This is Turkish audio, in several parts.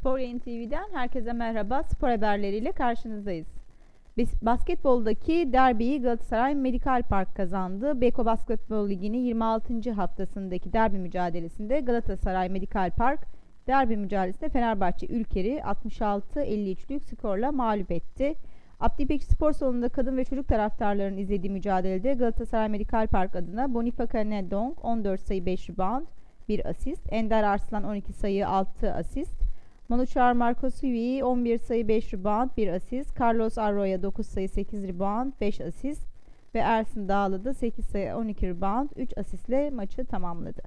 Spor Yayın TV'den herkese merhaba. Spor haberleriyle karşınızdayız. Bas- Basketboldaki derbiyi Galatasaray Medikal Park kazandı. Beko Basketbol Ligi'nin 26. haftasındaki derbi mücadelesinde Galatasaray Medikal Park derbi mücadelesinde Fenerbahçe Ülker'i 66-53'lük skorla mağlup etti. Abdi İpekçi Spor Salonu'nda kadın ve çocuk taraftarların izlediği mücadelede Galatasaray Medikal Park adına Bonifa Kanedong 14 sayı 5 rebound, 1 asist. Ender Arslan 12 sayı 6 asist. Manuçar Marco Sivi 11 sayı 5 rebound 1 asist. Carlos Arroyo 9 sayı 8 rebound 5 asist. Ve Ersin Dağlı da 8 sayı 12 rebound 3 asistle maçı tamamladı.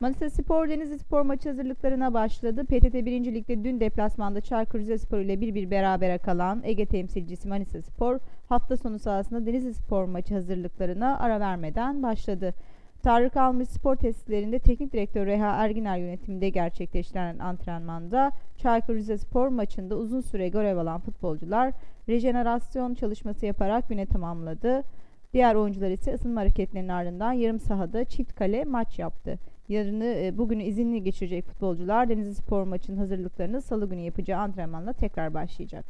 Manisa Spor Denizli Spor maçı hazırlıklarına başladı. PTT 1. Lig'de dün deplasmanda Çaykur Rizespor ile 1-1 berabere kalan Ege temsilcisi Manisa Spor hafta sonu sahasında Denizli Spor maçı hazırlıklarına ara vermeden başladı. Tarık Almış Spor Tesislerinde Teknik Direktör Reha Erginer yönetiminde gerçekleştirilen antrenmanda Çaykur Rizespor maçında uzun süre görev alan futbolcular rejenerasyon çalışması yaparak güne tamamladı. Diğer oyuncular ise ısınma hareketlerinin ardından yarım sahada çift kale maç yaptı. Yarını e, bugünü izinli geçirecek futbolcular Denizli Spor maçının hazırlıklarını salı günü yapacağı antrenmanla tekrar başlayacak.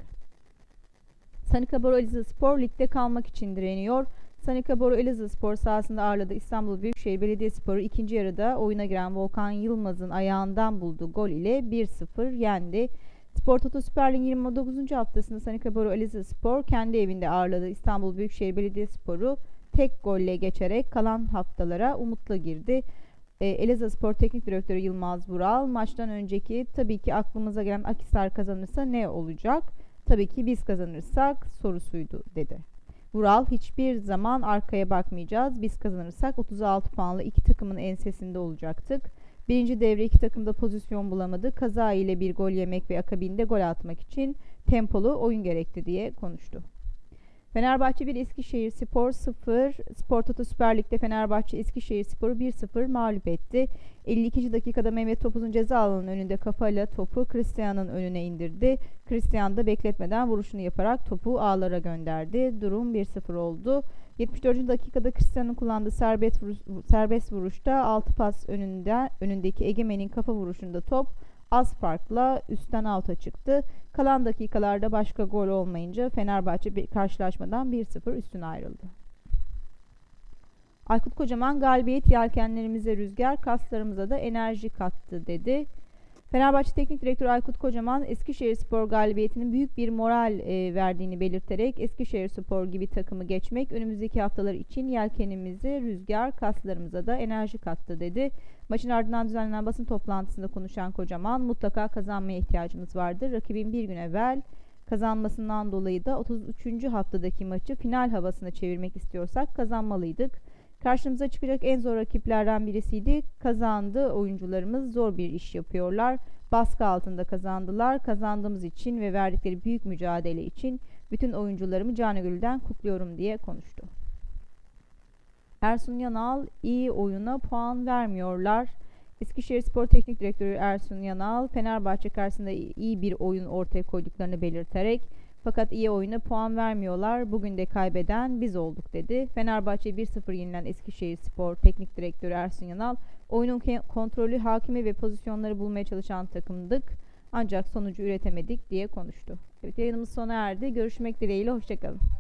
Sanika Boro Elazığ Spor ligde kalmak için direniyor. Sanika Boro Elazığ Spor sahasında ağırladı İstanbul Büyükşehir Belediyespor'u ikinci yarıda oyuna giren Volkan Yılmaz'ın ayağından bulduğu gol ile 1-0 yendi. Spor Toto Süper Lig 29. haftasında Sanika Boro Elazığ Spor kendi evinde ağırladı İstanbul Büyükşehir Belediyespor'u tek golle geçerek kalan haftalara umutla girdi. E, Elazığ Spor Teknik Direktörü Yılmaz Vural maçtan önceki tabii ki aklımıza gelen Akisar kazanırsa ne olacak? Tabii ki biz kazanırsak sorusuydu dedi. Vural hiçbir zaman arkaya bakmayacağız. Biz kazanırsak 36 puanla iki takımın ensesinde olacaktık. Birinci devre iki takımda pozisyon bulamadı. Kaza ile bir gol yemek ve akabinde gol atmak için tempolu oyun gerekti diye konuştu. Fenerbahçe 1 Eskişehir Spor 0. Spor Toto Süper Lig'de Fenerbahçe Eskişehir Spor'u 1-0 mağlup etti. 52. dakikada Mehmet Topuz'un ceza alanının önünde kafayla topu Cristian'ın önüne indirdi. Cristian da bekletmeden vuruşunu yaparak topu ağlara gönderdi. Durum 1-0 oldu. 74. dakikada Cristian'ın kullandığı serbest, vuruş, serbest vuruşta 6 pas önünde, önündeki Egemen'in kafa vuruşunda top az farkla üstten alta çıktı. Kalan dakikalarda başka gol olmayınca Fenerbahçe bir karşılaşmadan 1-0 üstüne ayrıldı. Aykut Kocaman galibiyet yelkenlerimize rüzgar, kaslarımıza da enerji kattı dedi. Fenerbahçe Teknik Direktörü Aykut Kocaman Eskişehir Spor galibiyetinin büyük bir moral e, verdiğini belirterek Eskişehir Spor gibi takımı geçmek önümüzdeki haftalar için yelkenimize rüzgar, kaslarımıza da enerji kattı dedi. Maçın ardından düzenlenen basın toplantısında konuşan Kocaman mutlaka kazanmaya ihtiyacımız vardır. Rakibin bir gün evvel kazanmasından dolayı da 33. haftadaki maçı final havasına çevirmek istiyorsak kazanmalıydık. Karşımıza çıkacak en zor rakiplerden birisiydi. Kazandı. Oyuncularımız zor bir iş yapıyorlar. Baskı altında kazandılar. Kazandığımız için ve verdikleri büyük mücadele için bütün oyuncularımı canı gönülden kutluyorum diye konuştu. Ersun Yanal iyi oyuna puan vermiyorlar. Eskişehir Spor Teknik Direktörü Ersun Yanal, Fenerbahçe karşısında iyi bir oyun ortaya koyduklarını belirterek fakat iyi oyuna puan vermiyorlar. Bugün de kaybeden biz olduk dedi. Fenerbahçe 1-0 yenilen Eskişehir Spor Teknik Direktörü Ersun Yanal, oyunun kontrolü, hakimi ve pozisyonları bulmaya çalışan takımdık. Ancak sonucu üretemedik diye konuştu. Evet yayınımız sona erdi. Görüşmek dileğiyle. Hoşçakalın.